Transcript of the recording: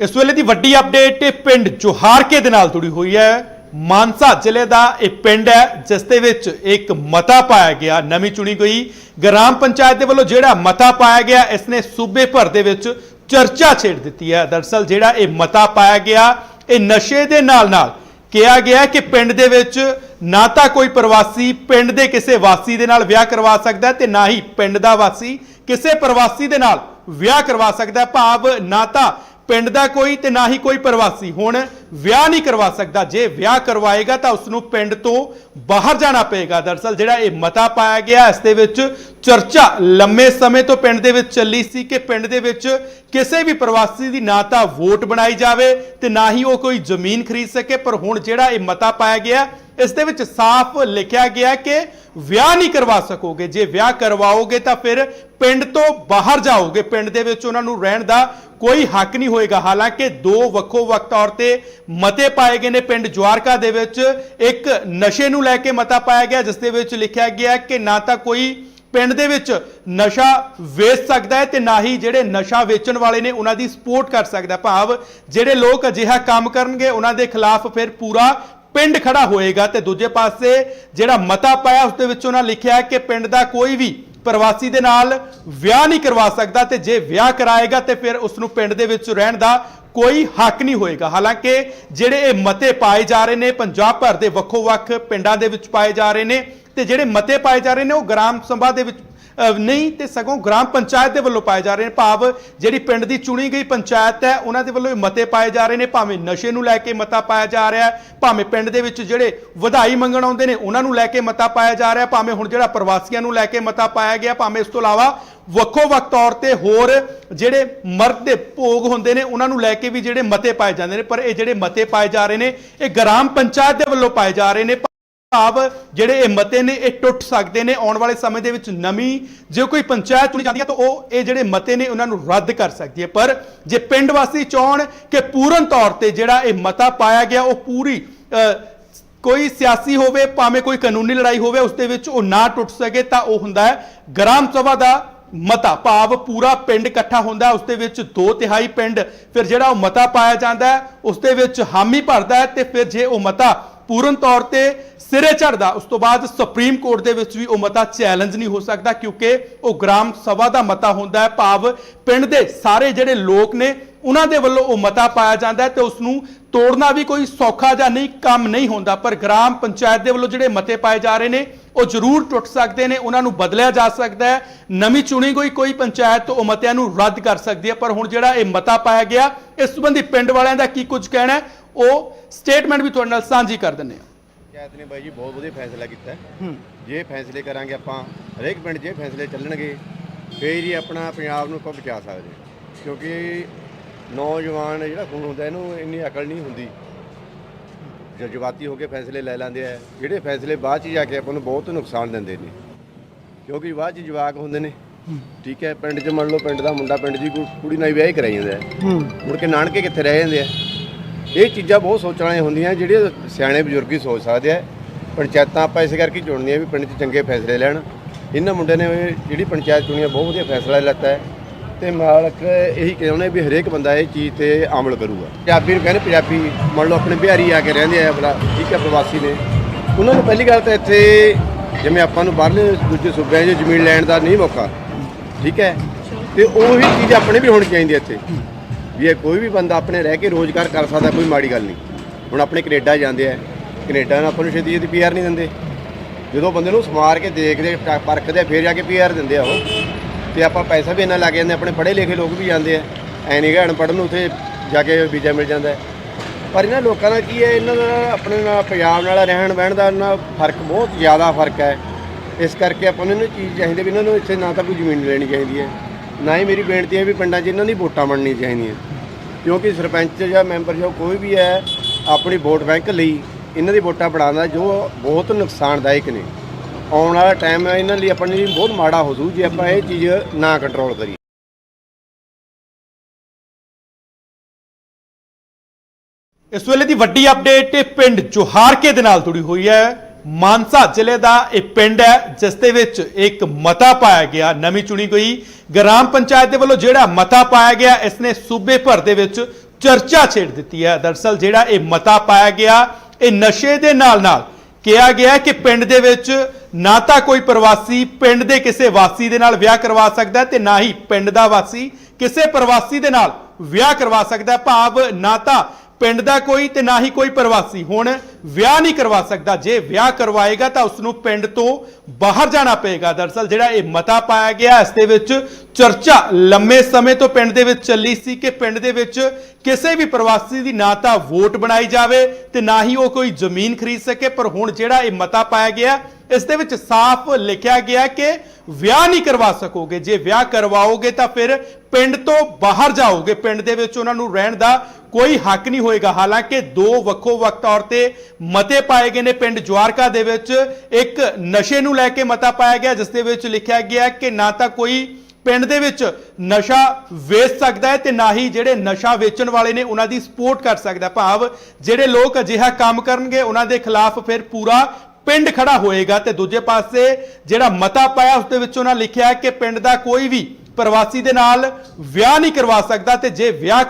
ਇਸ ਵੇਲੇ ਦੀ ਵੱਡੀ ਅਪਡੇਟ ਪਿੰਡ ਜੋਹਾਰਕੇ ਦੇ ਨਾਲ ਜੁੜੀ ਹੋਈ ਹੈ। ਮਾਨਸਾ ਜ਼ਿਲ੍ਹੇ ਦਾ ਇਹ ਪਿੰਡ ਹੈ, ਜਿਸ ਦੇ ਵਿੱਚ ਇੱਕ ਮਤਾ ਪਾਇਆ ਗਿਆ, ਨਵੀਂ ਚੁਣੀ ਗਈ। ਗ੍ਰਾਮ ਪੰਚਾਇਤ ਦੇ ਵੱਲੋਂ ਜਿਹੜਾ ਮਤਾ ਪਾਇਆ ਗਿਆ, ਇਸ ਨੇ ਸੂਬੇ ਭਰ ਦੇ ਵਿੱਚ ਚਰਚਾ ਛੇੜ ਦਿੱਤੀ ਹੈ। ਦਰਸਲ ਜਿਹੜਾ ਇਹ ਮਤਾ ਪਾਇਆ ਗਿਆ, ਇਹ ਨਸ਼ੇ ਦੇ ਨਾਲ ਨਾਲ ਕਿਹਾ ਗਿਆ ਕਿ ਪਿੰਡ ਦੇ ਵਿੱਚ ਨਾ ਤਾਂ ਕੋਈ ਪ੍ਰਵਾਸੀ ਪਿੰਡ ਦੇ ਕਿਸੇ ਵਾਸੀ ਦੇ ਨਾਲ ਵਿਆਹ ਕਰਵਾ ਸਕਦਾ ਤੇ ਨਾ ਹੀ ਪਿੰਡ ਦਾ ਵਾਸੀ ਕਿਸੇ ਪ੍ਰਵਾਸੀ ਦੇ ਨਾਲ ਵਿਆਹ ਕਰਵਾ ਸਕਦਾ। ਭਾਵ ਨਾ ਤਾਂ ਪਿੰਡ ਦਾ ਕੋਈ ਤੇ ਨਾ ਹੀ ਕੋਈ ਪ੍ਰਵਾਸੀ ਹੁਣ ਵਿਆਹ ਨਹੀਂ ਕਰਵਾ ਸਕਦਾ। ਜੇ ਵਿਆਹ ਕਰਵਾਏਗਾ ਤਾਂ ਉਸ ਨੂੰ ਪਿੰਡ ਤੋਂ ਬਾਹਰ ਜਾਣਾ ਪਏਗਾ। ਦਰਸਲ ਜਿਹੜਾ ਇਹ ਮਤਾ ਪਾਇਆ ਗਿਆ ਇਸ ਦੇ ਵਿੱਚ ਚਰਚਾ ਲੰਮੇ ਸਮੇਂ ਤੋਂ ਪਿੰਡ ਦੇ ਵਿੱਚ ਚੱਲੀ ਸੀ ਕਿ ਪਿੰਡ ਦੇ ਵਿੱਚ ਕਿਸੇ ਵੀ ਪ੍ਰਵਾਸੀ ਦੀ ਨਾ ਤਾਂ ਵੋਟ ਬਣਾਈ ਜਾਵੇ ਤੇ ਨਾ ਹੀ ਉਹ ਕੋਈ ਜ਼ਮੀਨ ਖਰੀਦ ਸਕੇ। ਪਰ ਹੁਣ ਜਿਹੜਾ ਇਹ ਮਤਾ ਪਾਇਆ ਗਿਆ, ਇਸ ਦੇ ਵਿੱਚ ਸਾਫ਼ ਲਿਖਿਆ ਗਿਆ ਕਿ ਵਿਆਹ ਨਹੀਂ ਕਰਵਾ ਸਕੋਗੇ। ਜੇ ਵਿਆਹ ਕਰਵਾਓਗੇ ਤਾਂ ਫਿਰ ਪਿੰਡ ਤੋਂ ਬਾਹਰ ਜਾਓਗੇ। ਪਿੰਡ ਦੇ ਵਿੱਚ ਉਹਨਾਂ ਨੂੰ ਰਹਿਣ ਦਾ ਕੋਈ ਹੱਕ ਨਹੀਂ ਹੋਏਗਾ। ਹਾਲਾਂਕਿ ਦੋ ਵੱਖੋ ਵੱਖ ਤੌਰ ਤੇ ਮਤੇ ਪਾਏ ਗਏ ਨੇ ਪਿੰਡ ਜਵਾਰਕਾ ਦੇ ਵਿੱਚ। ਇੱਕ ਨਸ਼ੇ ਨੂੰ ਲੈ ਕੇ ਮਤਾ ਪਾਇਆ ਗਿਆ, ਜਿਸ ਦੇ ਵਿੱਚ ਲਿਖਿਆ ਗਿਆ ਕਿ ਨਾ ਤਾਂ ਕੋਈ ਪਿੰਡ ਦੇ ਵਿੱਚ ਨਸ਼ਾ ਵੇਚ ਸਕਦਾ ਹੈ ਤੇ ਨਾ ਹੀ ਜਿਹੜੇ ਨਸ਼ਾ ਵੇਚਣ ਵਾਲੇ ਨੇ ਉਹਨਾਂ ਦੀ ਸਪੋਰਟ ਕਰ ਸਕਦਾ ਭਾਵ ਜਿਹੜੇ ਲੋਕ ਅਜਿਹਾ ਕੰਮ ਕਰਨਗੇ, ਉਹਨਾਂ ਦੇ ਖਿਲਾਫ ਫਿਰ ਪੂਰਾ ਪਿੰਡ ਖੜਾ ਹੋਏਗਾ ਤੇ ਦੂਜੇ ਪਾਸੇ ਜਿਹੜਾ ਮਤਾ ਪਾਇਆ, ਉਸ ਦੇ ਵਿੱਚ ਉਹਨਾਂ ਲਿਖਿਆ ਕਿ ਪਿੰਡ ਦਾ ਕੋਈ ਵੀ ਪ੍ਰਵਾਸੀ ਦੇ ਨਾਲ ਵਿਆਹ ਨਹੀਂ ਕਰਵਾ ਸਕਦਾ ਤੇ ਜੇ ਵਿਆਹ ਕਰਾਏਗਾ ਤੇ ਫਿਰ ਉਸ ਨੂੰ ਪਿੰਡ ਦੇ ਵਿੱਚ ਰਹਿਣ ਦਾ ਕੋਈ ਹੱਕ ਨਹੀਂ ਹੋਏਗਾ। ਹਾਲਾਂਕਿ ਜਿਹੜੇ ਇਹ ਮਤੇ ਪਾਏ ਜਾ ਰਹੇ ਨੇ, ਪੰਜਾਬ ਭਰ ਦੇ ਵੱਖੋ ਵੱਖ ਪਿੰਡਾਂ ਦੇ ਵਿੱਚ ਪਾਏ ਜਾ ਰਹੇ ਨੇ ਤੇ ਜਿਹੜੇ ਮਤੇ ਪਾਏ ਜਾ ਰਹੇ ਨੇ, ਉਹ ਗ੍ਰਾਮ ਸਭਾ ਦੇ ਵਿੱਚ ਨਹੀਂ ਤੇ ਸਗੋਂ ਗ੍ਰਾਮ ਪੰਚਾਇਤ ਦੇ ਵੱਲੋਂ ਪਾਏ ਜਾ ਰਹੇ ਨੇ ਭਾਵ ਜਿਹੜੀ ਪਿੰਡ ਦੀ ਚੁਣੀ ਗਈ ਪੰਚਾਇਤ ਹੈ, ਉਹਨਾਂ ਦੇ ਵੱਲੋਂ ਮਤੇ ਪਾਏ ਜਾ ਰਹੇ ਨੇ, ਭਾਵੇਂ ਨਸ਼ੇ ਨੂੰ ਲੈ ਕੇ ਮਤਾ ਪਾਇਆ ਜਾ ਰਿਹਾ ਹੈ, ਭਾਵੇਂ ਪਿੰਡ ਦੇ ਵਿੱਚ ਜਿਹੜੇ ਵਧਾਈ ਮੰਗਣ ਆਉਂਦੇ ਨੇ, ਉਹਨਾਂ ਨੂੰ ਲੈ ਕੇ ਮਤਾ ਪਾਇਆ ਜਾ ਰਿਹਾ ਭਾਵੇਂ ਹੁਣ ਜਿਹੜਾ ਪ੍ਰਵਾਸੀਆਂ ਨੂੰ ਲੈ ਕੇ ਮਤਾ ਪਾਇਆ ਗਿਆ, ਭਾਵੇਂ ਇਸ ਤੋਂ ਇਲਾਵਾ ਵੱਖੋ ਵੱਖ ਤੌਰ ਤੇ ਹੋਰ ਜਿਹੜੇ ਮਰਦ ਦੇ ਭੋਗ ਹੁੰਦੇ ਨੇ, ਉਹਨਾਂ ਨੂੰ ਲੈ ਕੇ ਵੀ ਜਿਹੜੇ ਮਤੇ ਪਾਏ ਜਾਂਦੇ ਨੇ, ਪਰ ਇਹ ਜਿਹੜੇ ਮਤੇ ਪਾਏ ਜਾ ਰਹੇ ਨੇ, ਇਹ ਗ੍ਰਾਮ ਪੰਚਾਇਤ ਦੇ ਵੱਲੋਂ ਪਾਏ ਜਾ ਰਹੇ ਨੇ ਭਾਵ ਜਿਹੜੇ ਇਹ ਮਤੇ ਨੇ ਇਹ ਟੁੱਟ ਸਕਦੇ ਨੇ ਆਉਣ ਵਾਲੇ ਸਮੇਂ ਦੇ ਵਿੱਚ ਨਵੀਂ ਜੇ ਕੋਈ ਪੰਚਾਇਤ ਚੁਣੀ ਜਾਂਦੀ ਹੈ ਤਾਂ ਉਹ ਇਹ ਜਿਹੜੇ ਮਤੇ ਨੇ ਉਹਨਾਂ ਨੂੰ ਰੱਦ ਕਰ ਸਕਦੀ ਹੈ। ਪਰ ਜੇ ਪਿੰਡ ਵਾਸੀ ਚਾਹਣ ਕਿ ਪੂਰਨ ਤੌਰ ਤੇ ਜਿਹੜਾ ਇਹ ਮਤਾ ਪਾਇਆ ਗਿਆ ਉਹ ਪੂਰੀ ਕੋਈ ਸਿਆਸੀ ਹੋਵੇ ਭਾਵੇਂ ਕੋਈ ਕਾਨੂੰਨੀ ਲੜਾਈ ਹੋਵੇ ਉਸ ਦੇ ਵਿੱਚ ਉਹ ਨਾ ਟੁੱਟ ਸਕੇ ਤਾਂ ਉਹ ਹੁੰਦਾ ਹੈ ਗ੍ਰਾਮ ਸਭਾ ਦਾ ਮਤਾ। ਭਾਵ ਪੂਰਾ ਪਿੰਡ ਇਕੱਠਾ ਹੁੰਦਾ ਹੈ, ਉਸ ਦੇ ਵਿੱਚ ਦੋ ਤਿਹਾਈ ਪਿੰਡ ਫਿਰ ਜਿਹੜਾ ਉਹ ਮਤਾ ਪਾਇਆ ਜਾਂਦਾ ਹੈ ਉਸ ਦੇ ਵਿੱਚ ਹਾਮੀ ਭਰਦਾ ਹੈ ਤੇ ਫਿਰ ਜੇ ਉਹ ਮਤਾ ਪੂਰਨ ਤੌਰ ਤੇ ਸਿਰੇ ਚੜਦਾ ਉਸ ਤੋਂ ਬਾਅਦ ਸੁਪਰੀਮ ਕੋਰਟ ਦੇ ਵਿੱਚ ਵੀ ਉਹ ਮਤਾ ਚੈਲੰਜ ਨਹੀਂ ਹੋ ਸਕਦਾ ਕਿਉਂਕਿ ਉਹ ਗ੍ਰਾਮ ਸਭਾ ਦਾ ਮਤਾ ਹੁੰਦਾ ਹੈ। ਭਾਵ ਪਿੰਡ ਦੇ ਸਾਰੇ ਜਿਹੜੇ ਲੋਕ ਨੇ, ਉਹਨਾਂ ਦੇ ਵੱਲੋਂ ਉਹ ਮਤਾ ਪਾਇਆ ਜਾਂਦਾ ਹੈ ਤੇ ਉਸ ਨੂੰ ਤੋੜਨਾ ਵੀ ਕੋਈ ਸੌਖਾ ਜਾਂ ਨਹੀਂ ਕੰਮ ਨਹੀਂ ਹੁੰਦਾ, ਪਰ ਗ੍ਰਾਮ ਪੰਚਾਇਤ ਦੇ ਵੱਲੋਂ ਜਿਹੜੇ ਮਤੇ ਪਾਏ ਜਾ ਰਹੇ ਨੇ, ਉਹ ਜ਼ਰੂਰ ਟੁੱਟ ਸਕਦੇ ਨੇ, ਉਹਨਾਂ ਨੂੰ ਬਦਲਿਆ ਜਾ ਸਕਦਾ ਹੈ। ਨਵੀਂ ਚੁਣੀ ਗਈ ਕੋਈ ਪੰਚਾਇਤ ਉਹ ਮਤਿਆਂ ਨੂੰ ਰੱਦ ਕਰ ਸਕਦੀ ਹੈ, ਪਰ ਹੁਣ ਜਿਹੜਾ ਇਹ ਮਤਾ ਪਾਇਆ ਗਿਆ, ਇਸ ਸੰਬੰਧੀ ਪਿੰਡ ਵਾਲਿਆਂ ਦਾ ਕੀ ਕੁਝ ਕਹਿਣਾ ਹੈ? ਉਹ ਸਟੇਟਮੈਂਟ ਵੀ ਤੁਹਾਡੇ ਨਾਲ ਸਾਂਝੀ ਕਰ ਦਿੰਦੇ ਹਾਂ। ਪੰਚਾਇਤ ਨੇ ਬਾਈ ਜੀ ਬਹੁਤ ਵਧੀਆ ਫੈਸਲਾ ਕੀਤਾ ਹੈ। ਜੇ ਫੈਸਲੇ ਕਰਾਂਗੇ ਆਪਾਂ ਹਰੇਕ ਪਿੰਡ ਇਹ ਫੈਸਲੇ ਚੱਲਣਗੇ ਫੇਰ ਹੀ ਆਪਣਾ ਪੰਜਾਬ ਨੂੰ ਆਪਾਂ ਬਚਾ ਸਕਦੇ। ਕਿਉਂਕਿ ਨੌਜਵਾਨ ਜਿਹੜਾ ਖੂਨ ਹੁੰਦਾ ਇਹਨੂੰ ਇੰਨੀ ਅਕਲ ਨਹੀਂ ਹੁੰਦੀ। ਜਜ਼ਬਾਤੀ ਹੋ ਕੇ ਫੈਸਲੇ ਲੈ ਲੈਂਦੇ ਆ ਜਿਹੜੇ ਫੈਸਲੇ ਬਾਅਦ 'ਚ ਜਾ ਕੇ ਆਪਾਂ ਨੂੰ ਬਹੁਤ ਨੁਕਸਾਨ ਦਿੰਦੇ ਨੇ। ਕਿਉਂਕਿ ਬਾਅਦ 'ਚ ਜਵਾਕ ਹੁੰਦੇ ਨੇ। ਠੀਕ ਹੈ ਪਿੰਡ 'ਚ ਮੰਨ ਲਓ ਪਿੰਡ ਦਾ ਮੁੰਡਾ ਪਿੰਡ ਦੀ ਕੁੜੀ ਨਾਲ ਵਿਆਹ ਹੀ ਕਰਾਈ ਜਾਂਦਾ ਹੈ। ਮੁੜ ਕੇ ਨਾਨਕੇ ਕਿੱਥੇ ਰਹਿ ਜਾਂਦੇ ਆ? ਇਹ ਚੀਜ਼ਾਂ ਬਹੁਤ ਸੋਚਣ ਵਾਲੀਆਂ ਹੁੰਦੀਆਂ ਜਿਹੜੇ ਸਿਆਣੇ ਬਜ਼ੁਰਗ ਹੀ ਸੋਚ ਸਕਦੇ ਆ। ਪੰਚਾਇਤਾਂ ਆਪਾਂ ਇਸ ਕਰਕੇ ਚੁਣਨੀਆਂ ਵੀ ਪਿੰਡ 'ਚ ਚੰਗੇ ਫੈਸਲੇ ਲੈਣ। ਇਹਨਾਂ ਮੁੰਡੇ ਨੇ ਜਿਹੜੀ ਪੰਚਾਇਤ ਚੁਣੀ ਆ, ਬਹੁਤ ਵਧੀਆ ਫੈਸਲਾ ਲੈਤਾ ਹੈ। ਤੇ ਮਾਲਕ ਇਹੀ ਕਹਿੰਦੇ ਵੀ ਹਰੇਕ ਬੰਦਾ ਇਹ ਚੀਜ਼ ਤੇ ਅਮਲ ਕਰੂਗਾ। ਪੰਜਾਬੀ ਨੂੰ ਕਹਿੰਦੇ, ਪੰਜਾਬੀ ਮੰਨ ਲਓ ਆਪਣੇ ਬਿਹਾਰੀ ਆ ਕੇ ਰਹਿੰਦੇ ਆ ਬਲਾ ਠੀਕ ਹੈ ਪ੍ਰਵਾਸੀ ਨੇ। ਉਹਨਾਂ ਨੂੰ ਪਹਿਲੀ ਗੱਲ ਤਾਂ ਇੱਥੇ ਜਿਵੇਂ ਆਪਾਂ ਨੂੰ ਬਾਹਰਲੇ ਦੂਜੇ ਸੂਬਿਆਂ 'ਚ ਜ਼ਮੀਨ ਲੈਣ ਦਾ ਨਹੀਂ ਮੌਕਾ, ਠੀਕ ਹੈ? ਤੇ ਉਹੀ ਚੀਜ਼ ਆਪਣੇ ਵੀ ਹੋਣੀ ਚਾਹੀਦੀ ਇੱਥੇ। ਵੀ ਕੋਈ ਵੀ ਬੰਦਾ ਆਪਣੇ ਰਹਿ ਕੇ ਰੋਜ਼ਗਾਰ ਕਰ ਸਕਦਾ ਕੋਈ ਮਾੜੀ ਗੱਲ ਨਹੀਂ। ਹੁਣ ਆਪਣੇ ਕੈਨੇਡਾ ਜਾਂਦੇ ਆ। ਕੈਨੇਡਾ ਨਾਲ ਆਪਾਂ ਨੂੰ ਛੇਤੀ ਛੇਤੀ ਪੀਆਰ ਨਹੀਂ ਦਿੰਦੇ। ਜਦੋਂ ਬੰਦੇ ਨੂੰ ਸਮਾਰ ਕੇ ਦੇਖਦੇ ਪਰਖਦੇ ਆ, ਫਿਰ ਜਾ ਕੇ ਪੀਆਰ ਦਿੰਦੇ ਆ ਉਹ। ਤੇ ਆਪਾਂ ਪੈਸਾ ਵੀ ਇੰਨਾ ਲੱਗ ਜਾਂਦੇ ਆਪਣੇ ਪੜ੍ਹੇ ਲਿਖੇ ਲੋਕ ਵੀ ਜਾਂਦੇ ਆ। ਐ ਨਹੀਂ ਗਾ ਅਨਪੜ੍ਹ ਨੂੰ ਉੱਥੇ ਜਾ ਕੇ ਵੀਜ਼ਾ ਮਿਲ ਜਾਂਦਾ। ਪਰ ਇਹਨਾਂ ਲੋਕਾਂ ਦਾ ਕੀ ਹੈ ਇਹਨਾਂ ਦਾ ਆਪਣੇ ਨਾਲ ਪੰਜਾਬ ਨਾਲ ਰਹਿਣ ਬਹਿਣ ਦਾ ਇਹਨਾਂ ਫ਼ਰਕ ਬਹੁਤ ਜ਼ਿਆਦਾ ਫ਼ਰਕ ਹੈ। ਇਸ ਕਰਕੇ ਆਪਾਂ ਨੂੰ ਇਹਨਾਂ ਚੀਜ਼ ਚਾਹੀਦੀ ਵੀ ਇਹਨਾਂ ਨੂੰ ਇੱਥੇ ਨਾ ਤਾਂ ਕੋਈ ਜ਼ਮੀਨ ਲੈਣੀ ਚਾਹੀਦੀ ਹੈ। ਨਾ ਹੀ ਮੇਰੀ ਬੇਨਤੀ ਹੈ ਵੀ ਪਿੰਡਾਂ 'ਚ ਇਹਨਾਂ ਦੀ ਵੋਟਾਂ ਬਣਨੀ ਚਾਹੀਦੀਆਂ। ਕਿਉਂਕਿ ਸਰਪੰਚ ਜਾਂ ਮੈਂਬਰ ਜੋ ਕੋਈ ਵੀ ਹੈ, ਆਪਣੀ ਵੋਟ ਬੈਂਕ ਲਈ ਇਹਨਾਂ ਦੀ ਵੋਟਾਂ ਬਣਾਉਂਦਾ ਜੋ ਬਹੁਤ ਨੁਕਸਾਨਦਾਇਕ ਨੇ। ਆਉਣ ਵਾਲਾ ਟਾਈਮ ਇਹਨਾਂ ਲਈ ਆਪਣੇ ਲਈ ਬਹੁਤ ਮਾੜਾ ਹੋ ਜੂ ਜੇ ਆਪਾਂ ਇਹ ਚੀਜ਼ ਨਾ ਕੰਟਰੋਲ ਕਰੀਏ। ਇਸ ਵੇਲੇ ਦੀ ਵੱਡੀ ਅਪਡੇਟ ਪਿੰਡ ਜੋਹਾਰਕੇ ਦੇ ਨਾਲ ਜੁੜੀ ਹੋਈ ਹੈ। ਮਾਨਸਾ ਜ਼ਿਲ੍ਹੇ ਦਾ ਇਹ ਪਿੰਡ ਹੈ, ਜਿਸ ਦੇ ਵਿੱਚ ਇੱਕ ਮਤਾ ਪਾਇਆ ਗਿਆ, ਨਵੀਂ ਚੁਣੀ ਗਈ। ਗ੍ਰਾਮ ਪੰਚਾਇਤ ਦੇ ਵੱਲੋਂ ਜਿਹੜਾ ਮਤਾ ਪਾਇਆ ਗਿਆ, ਇਸ ਨੇ ਸੂਬੇ ਭਰ ਦੇ ਵਿੱਚ ਚਰਚਾ ਛੇੜ ਦਿੱਤੀ ਹੈ। ਦਰਸਲ ਜਿਹੜਾ ਇਹ ਮਤਾ ਪਾਇਆ ਗਿਆ, ਇਹ ਨਸ਼ੇ ਦੇ ਨਾਲ ਨਾਲ ਕਿਹਾ ਗਿਆ ਕਿ ਪਿੰਡ ਦੇ ਵਿੱਚ ਨਾ ਤਾਂ ਕੋਈ ਪ੍ਰਵਾਸੀ ਪਿੰਡ ਦੇ ਕਿਸੇ ਵਾਸੀ ਦੇ ਨਾਲ ਵਿਆਹ ਕਰਵਾ ਸਕਦਾ ਤੇ ਨਾ ਹੀ ਪਿੰਡ ਦਾ ਵਾਸੀ ਕਿਸੇ ਪ੍ਰਵਾਸੀ ਦੇ ਨਾਲ ਵਿਆਹ ਕਰਵਾ ਸਕਦਾ ਭਾਵ ਨਾ ਤਾਂ ਪਿੰਡ ਦਾ ਕੋਈ ਤੇ ਨਾ ਹੀ ਕੋਈ ਪ੍ਰਵਾਸੀ ਹੁਣ ਵਿਆਹ ਨਹੀਂ ਕਰਵਾ ਸਕਦਾ। ਜੇ ਵਿਆਹ ਕਰਵਾਏਗਾ ਤਾਂ ਉਸ ਨੂੰ ਪਿੰਡ ਤੋਂ ਬਾਹਰ ਜਾਣਾ ਪਏਗਾ। ਦਰਸਲ ਜਿਹੜਾ ਇਹ ਮਤਾ ਪਾਇਆ ਗਿਆ, ਇਸ ਦੇ ਵਿੱਚ ਚਰਚਾ ਲੰਮੇ ਸਮੇਂ ਤੋਂ ਪਿੰਡ ਦੇ ਵਿੱਚ ਚੱਲੀ ਸੀ ਕਿ ਪਿੰਡ ਦੇ ਵਿੱਚ ਕਿਸੇ ਵੀ ਪ੍ਰਵਾਸੀ ਦੀ ਨਾ ਤਾਂ ਵੋਟ ਬਣਾਈ ਜਾਵੇ ਤੇ ਨਾ ਹੀ ਉਹ ਕੋਈ ਜ਼ਮੀਨ ਖਰੀਦ ਸਕੇ। ਪਰ ਹੁਣ ਜਿਹੜਾ ਇਹ ਮਤਾ ਪਾਇਆ ਗਿਆ ਇਸ ਦੇ ਵਿੱਚ ਸਾਫ਼ ਲਿਖਿਆ ਗਿਆ ਕਿ ਵਿਆਹ ਨਹੀਂ ਕਰਵਾ ਸਕੋਗੇ। ਜੇ ਵਿਆਹ ਕਰਵਾਓਗੇ ਤਾਂ ਫਿਰ ਪਿੰਡ ਤੋਂ ਬਾਹਰ ਜਾਓਗੇ। ਪਿੰਡ ਦੇ ਵਿੱਚ ਉਹਨਾਂ ਨੂੰ ਰਹਿਣ ਦਾ ਕੋਈ ਹੱਕ ਨਹੀਂ ਹੋਏਗਾ। ਹਾਲਾਂਕਿ ਦੋ ਵੱਖੋ ਵੱਖ ਤੌਰ ਤੇ ਮਤੇ ਪਾਏ ਗਏ ਨੇ। ਪਿੰਡ ਜਵਾਰਕਾ ਦੇ ਵਿੱਚ ਇੱਕ ਨਸ਼ੇ ਨੂੰ ਲੈ ਕੇ ਮਤਾ ਪਾਇਆ ਗਿਆ, ਜਿਸ ਦੇ ਵਿੱਚ ਲਿਖਿਆ ਗਿਆ ਕਿ ਨਾ ਤਾਂ ਕੋਈ ਪਿੰਡ ਦੇ ਵਿੱਚ ਨਸ਼ਾ ਵੇਚ ਸਕਦਾ ਹੈ ਤੇ ਨਾ ਹੀ ਜਿਹੜੇ ਨਸ਼ਾ ਵੇਚਣ ਵਾਲੇ ਨੇ ਉਹਨਾਂ ਦੀ ਸਪੋਰਟ ਕਰ ਸਕਦਾ। ਭਾਵ ਜਿਹੜੇ ਲੋਕ ਅਜਿਹਾ ਕੰਮ ਕਰਨਗੇ, ਉਹਨਾਂ ਦੇ ਖਿਲਾਫ ਫਿਰ ਪੂਰਾ ਪਿੰਡ ਖੜਾ ਹੋਏਗਾ ਤੇ ਦੂਜੇ ਪਾਸੇ ਜਿਹੜਾ ਮਤਾ ਪਾਇਆ ਉਸ ਦੇ ਵਿੱਚ ਉਹਨਾਂ ਲਿਖਿਆ ਹੈ ਕਿ ਪਿੰਡ ਦਾ ਕੋਈ ਵੀ ਪ੍ਰਵਾਸੀ ਦੇ ਨਾਲ ਵਿਆਹ ਨਹੀਂ ਕਰਵਾ ਸਕਦਾ ਤੇ ਜੇ ਵਿਆਹ ਕਰ-